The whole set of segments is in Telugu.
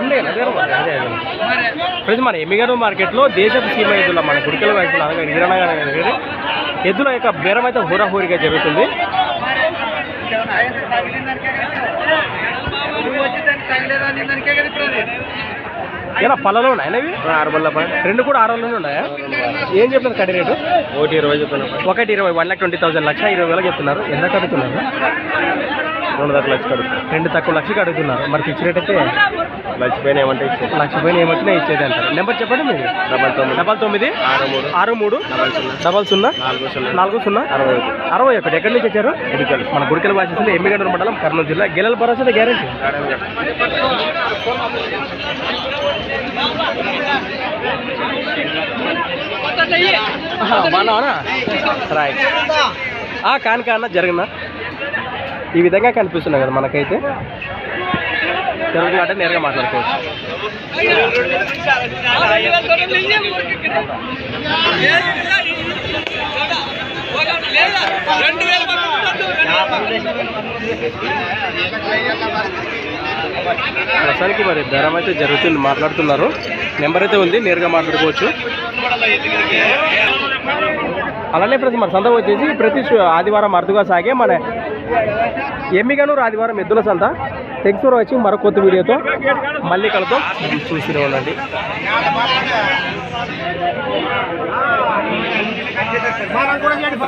కొండేనా అదే ఫ్రెండ్స్ మన ఎమ్మిగనూరు మార్కెట్లో దేశపు సీమ ఎద్దుల మన గుడికల వయసులో అనగా గారి ఎద్దుల యొక్క బేరం అయితే హోరాహోరీగా జరుగుతుంది. ఇలా పళ్ళలో ఉన్నాయా ఆరు బల్ల పై రెండు కూడా ఆరు వందలు ఉన్నాయా? ఏం చెప్తున్నారు కడి రేటు? ఒకటి ఇరవై చెప్పిన ఒకటి ఇరవై వన్ లాక్ ట్వంటీ థౌసండ్ లక్ష ఇరవై వేలకు చెప్తున్నారు. ఎంత అడుగుతున్నారు రెండు దాకా లక్ష కడుపు రెండు తక్కువ లక్షకి అడుగుతున్నారు మరి ఫిక్స్ రేట్ అయితే లక్ష పైన ఏమంటే ఇచ్చేది లక్ష పైన ఏమొచ్చినా ఇచ్చేది అంటారు నెంబర్ చెప్పండి మీరు డబల్ తొమ్మిది డబల్ తొమ్మిది ఆరు మూడు ఆరు మూడు డబల్ సున్నా డబల్ సున్నా నాలుగు సున్నా నాలుగు సున్నా అరవై ఒకటి అరవై ఒకటి ఎక్కడి నుంచి వచ్చారు గుడికల్ మన గుడికల భాషలో ఎమ్మిగండ్ర మండలం కర్నూలు జిల్లా గెలల భరోసా గ్యారంటీ బాగున్నావా రైట్ కాని కాన జరిగిన ఈ విధంగా కనిపిస్తున్నాయి కదా మనకైతే. తెలుగు అంటే నేరుగా మాట్లాడుకోవచ్చు. ప్రస్తుతానికి మరి ధరం అయితే జరుగుతుంది మాట్లాడుతున్నారు. నెంబర్ అయితే ఉంది నేరుగా మాట్లాడుకోవచ్చు. అలానే ప్రతి మన సందర్భం వచ్చేసి ప్రతి ఆదివారం అరుదుగా సాగే మన ఎమ్మిగనూరు ఆదివారం ఎద్దుల సంత. టెక్స్టూర్ వచ్చి మరో కొత్త వీడియోతో మళ్ళీ కలుద్దాం. చూస్తూనే ఉండండి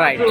రైట్